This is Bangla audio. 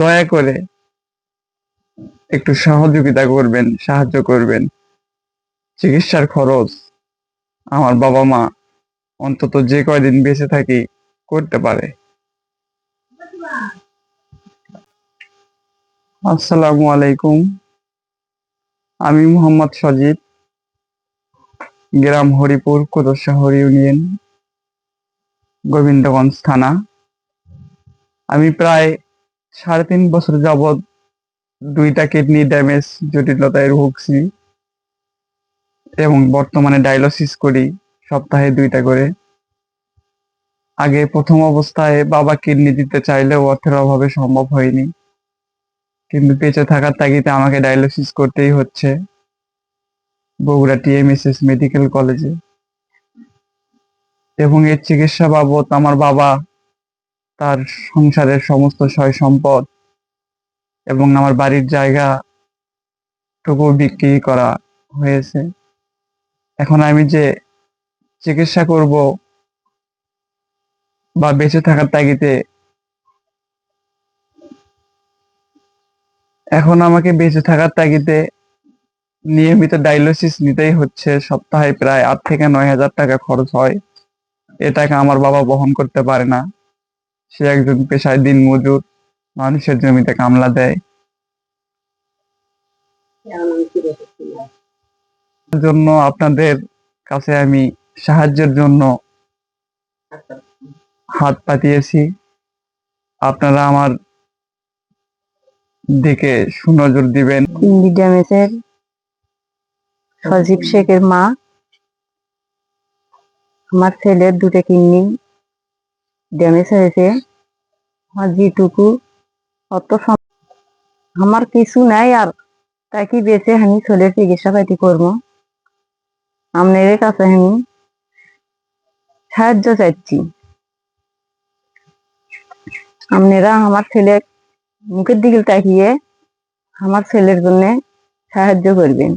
দয়া করে একটু সহযোগিতা করবেন, সাহায্য করবেন। চিকিৎসার খরচ আমার বাবা মা অন্তত যে কয়দিন বেঁচে থাকি করতে পারে। আসসালামু আলাইকুম। আমি মোহাম্মদ সজিব, গ্রাম হরিপুর কোদরশহর ইউনিয়ন, গোবিন্দগঞ্জ থানা। আমি প্রায় সাড়ে তিন বছর যাবৎ দুইটা কিডনি ড্যামেজ জটিলতায় ভুগছি এবং বর্তমানে ডায়ালিসিস করি, সপ্তাহে দুইটা করে। আগে প্রথম অবস্থায় বাবা কিডনি দিতে চাইলেও অর্থের অভাবে সম্ভব হয়নি। কিন্তু বেঁচে থাকার তাগিদে আমাকে ডায়ালিসিস করতেই হচ্ছে বগুড়া টিএমএসএস মেডিকেল কলেজে এবং এর চিকিৎসা বাবদ আমার বাবা তার সংসারের সমস্ত সয় সম্পদ এবং আমার বাড়ির জায়গা টুকু বিক্রি করা হয়েছে। এখন আমি যে চিকিৎসা করব বা বেঁচে থাকার তাগিদে, এখন আমাকে বেঁচে থাকার তাগিদে নিয়মিত ডায়ালিসিস নিতেই হচ্ছে। সপ্তাহে প্রায় আট থেকে নয় হাজার টাকা খরচ হয়। এ টাকা আমার বাবা বহন করতে পারে না। সে একজন পেশায় দিন মজুর, মানুষের জমিতে কামলা দেয়। জন্য আপনাদের কাছে আমি সাহায্যের জন্য হাত পাতিয়েছি। আপনারা আমার দিকে সুনজর দিবেন। সজীব শেখের মা, আমার ছেলের দুটো কিডনি। ড্যামেজ হয়েছে। আমার যেটুকু অত আমার কিছু নাই আর তাই কি বেঁচে আমি ছেলের চিকিৎসা পাতি করব। আপনাদের কাছে আমি সাহায্য চাইছি আপনারা আমার ছেলের মুখের দিকে তাকিয়ে আমার ছেলের জন্য সাহায্য করবেন।